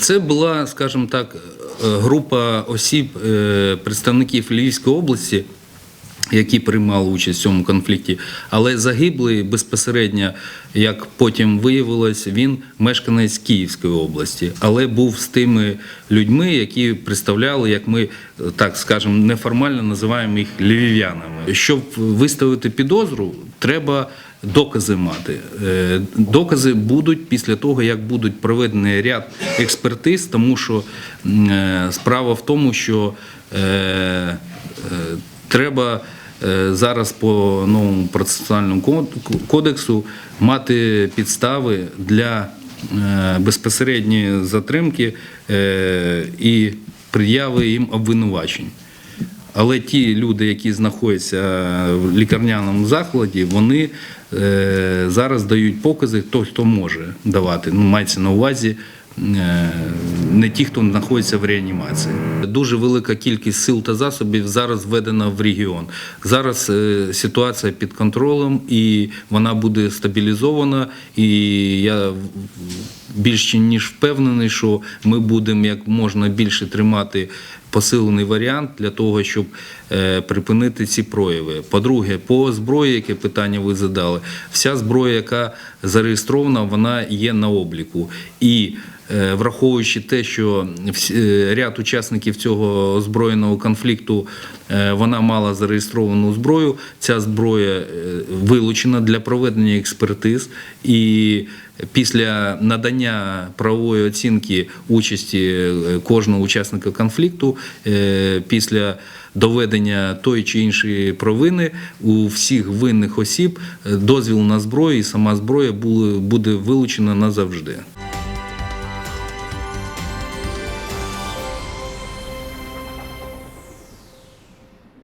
Це була, скажімо так, е, група осіб, е, представників Львівської області, які приймали участь в цьому конфлікті, але загиблий безпосередньо, як потім виявилось, він мешканець Київської області, але був з тими людьми, які представляли, як ми е, так скажемо, неформально називаємо їх львів'янами. Щоб виставити підозру, треба докази мати. Е, Докази будуть після того, як будуть проведений ряд експертиз, тому що е, справа в тому, що е, треба зараз по новому процесуальному кодексу мати підстави для безпосередньої затримки і пред'яви їм обвинувачень. Але ті люди, які знаходяться в лікарняному закладі, вони е, зараз дають покази, хто хто може давати. Ну, мається на увазі е, не ті, хто знаходиться в реанімації. Дуже велика кількість сил та засобів зараз введена в регіон. Зараз е, ситуація під контролем і вона буде стабілізована. І я в- більш ніж впевнений, що ми будемо як можна більше тримати посилений варіант для того, щоб е, припинити ці прояви. По-друге, по зброї, яке питання ви задали, вся зброя, яка зареєстрована, вона є на обліку. І е, враховуючи те, що е, ряд учасників цього збройного конфлікту вона мала зареєстровану зброю, ця зброя вилучена для проведення експертиз і після надання правової оцінки участі е, кожного учасника конфлікту, е, після доведення тої чи іншої провини у всіх винних осіб е, дозвіл на зброю і сама зброя буде вилучена назавжди.